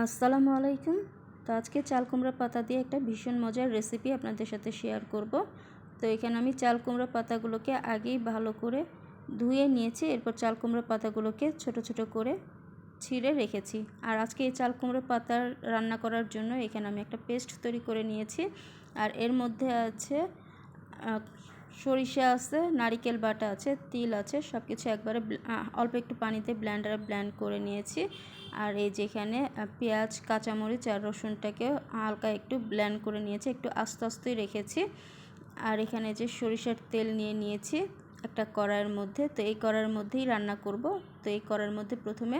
আসসালামু আলাইকুম। তো আজকে চাল কুমড়া পাতা দিয়ে একটা ভীষণ মজার রেসিপি আপনাদের সাথে শেয়ার করব। তো এখানে আমি চাল কুমড়া পাতাগুলোকে আগেই ভালো করে ধুয়ে নিয়েছি, এরপর চাল কুমড়া পাতাগুলোকে ছোট ছোট করে ছিঁড়ে রেখেছি। আর আজকে এই চাল কুমড়ো পাতার রান্না করার জন্য এখানে আমি একটা পেস্ট তৈরি করে নিয়েছি। আর এর মধ্যে আছে সরিষা আছে, নারিকেল বাটা আছে, তিল আছে সব কিছু একবারে অল্প একটু পানিতে ব্ল্যান্ডারে ব্ল্যান্ড করে নিয়েছি। আর এই যেখানে পেঁয়াজ, কাঁচামরিচ আর রসুনটাকে হালকা একটু ব্ল্যান্ড করে নিয়েছি, একটু আস্তে আস্তেই রেখেছি। আর এখানে যে সরিষার তেল নিয়ে নিয়েছি, একটা কড়াইয়ের মধ্যে, তো এই কড়াইয়ের মধ্যেই রান্না করব। তো এই কড়াইয়ের মধ্যে প্রথমে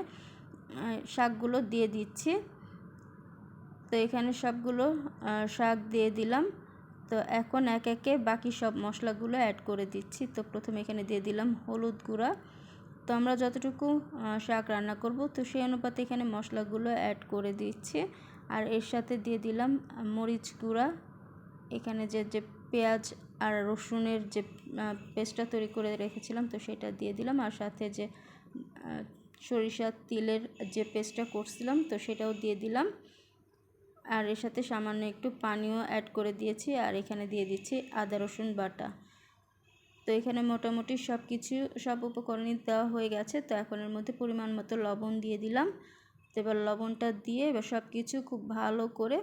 শাকগুলো দিয়ে দিচ্ছি। তো এখানে সবগুলো শাক দিয়ে দিলাম। তো এখন এক একে বাকি সব মশলাগুলো অ্যাড করে দিচ্ছি। তো প্রথমে এখানে দিয়ে দিলাম হলুদ গুঁড়া। তো আমরা যতটুকু শাক রান্না করব, তো সেই অনুপাতে এখানে মশলাগুলো অ্যাড করে দিচ্ছি। আর এর সাথে দিয়ে দিলাম মরিচ গুঁড়া। এখানে যে যে পেঁয়াজ আর রসুনের যে পেস্টটা তৈরি করে রেখেছিলাম, তো সেটা দিয়ে দিলাম। আর সাথে যে সরিষার তিলের যে পেস্টটা করছিলাম, তো সেটাও দিয়ে দিলাম। আর এর সাথে সামান্য একটু পানিও অ্যাড করে দিয়েছি আর এখানে দিয়ে দিচ্ছি আদা, রসুন বাটা। তো এখানে মোটামুটি সব কিছু সব উপকরণই দেওয়া হয়ে গেছে। তো এখন এর মধ্যে পরিমাণ মতো লবণ দিয়ে দিলাম। তো এবার লবণটা দিয়ে এবার সব কিছু খুব ভালো করে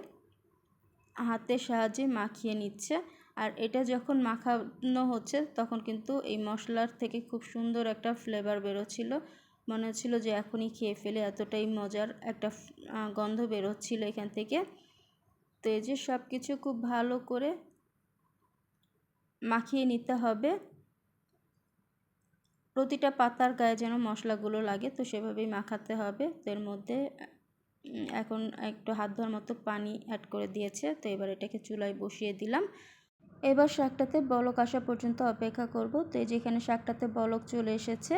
হাতের সাহায্যে মাখিয়ে নিচ্ছে। আর এটা যখন মাখানো হচ্ছে তখন কিন্তু এই মশলার থেকে খুব সুন্দর একটা ফ্লেভার বেরোচ্ছিলো। মনে হচ্ছিল যে এখনই খেয়ে ফেলে এতটাই মজার একটা গন্ধ বেরোচ্ছিলো এখান থেকে। তো এই যে সব কিছু খুব ভালো করে মাখিয়ে নিতে হবে। প্রতিটা পাতার গায়ে যেন মশলাগুলো লাগে, তো সেভাবেই মাখাতে হবে। তো এর মধ্যে এখন একটু হাত ধোয়ার মতো পানি অ্যাড করে দিয়েছে। তো এবার এটাকে চুলায় বসিয়ে দিলাম। এবার শাকটাতে বলক আসা পর্যন্ত অপেক্ষা করব। তো এই যেখানে শাকটাতে বলক চলে এসেছে।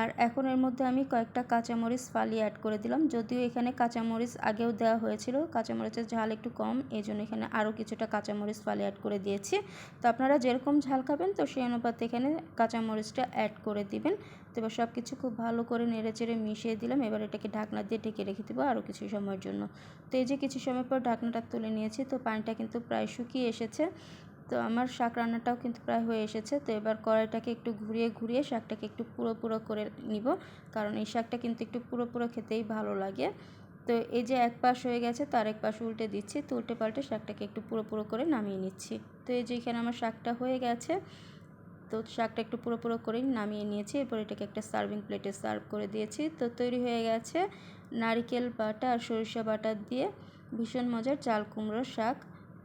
আর এখন এর মধ্যে আমি কয়েকটা কাঁচামরিচ ফালি অ্যাড করে দিলাম। যদিও এখানে কাঁচামরিচ আগেও দেওয়া হয়েছিল। কাঁচামরিচের ঝাল একটু কম এই জন্য এখানে আরও কিছুটা কাঁচামরিচ ফালি অ্যাড করে দিয়েছি। তো আপনারা যেরকম ঝাল খাবেন, তো সেই অনুপাতে এখানে কাঁচামরিচটা অ্যাড করে দিবেন। তো এবার সব কিছু খুব ভালো করে নেড়ে চেড়ে মিশিয়ে দিলাম। এবার এটাকে ঢাকনা দিয়ে ঢেকে রেখে দেবো আরও কিছু সময়ের জন্য। তো এই যে কিছু সময় পর ঢাকনাটা তুলে নিয়েছি, তো পানিটা কিন্তু প্রায় শুকিয়ে এসেছে। তো আমার শাক রান্নাটাও কিন্তু প্রায় হয়ে এসেছে। তো এবার কড়াইটাকে একটু ঘুরিয়ে ঘুরিয়ে শাকটাকে একটু পুরো পুরো করে নিব। কারণ এই শাকটা কিন্তু একটু পুরো পুরো খেতেই ভালো লাগে। তো এই যে এক পাশ হয়ে গেছে তার এক পাশ উল্টে দিচ্ছি। তো উল্টে পাল্টে শাকটাকে একটু পুরো পুরো করে নামিয়ে নিচ্ছি। তো এই যে এখানে আমার শাকটা হয়ে গেছে, তো শাকটা একটু পুরো পুরো করেই নামিয়ে নিয়েছি। এরপর এটাকে একটা সার্ভিং প্লেটে সার্ভ করে দিয়েছি। তো তৈরি হয়ে গেছে নারিকেল বাটা আর সরিষা বাটা দিয়ে ভীষণ মজার চাল কুমড়োর শাক।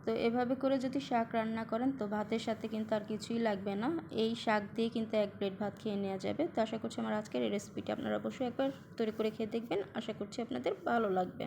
তো এভাবে করে যদি শাক রান্না করেন, তো ভাতের সাথে কিন্তু আর কিছুই লাগবে না। এই শাক দিয়ে কিন্তু এক প্লেট ভাত খেয়ে নেওয়া যাবে। তো আশা করছি আমার আজকের এই রেসিপিটি আপনারা অবশ্যই একবার তৈরি করে খেয়ে দেখবেন। আশা করছি আপনাদের ভালো লাগবে।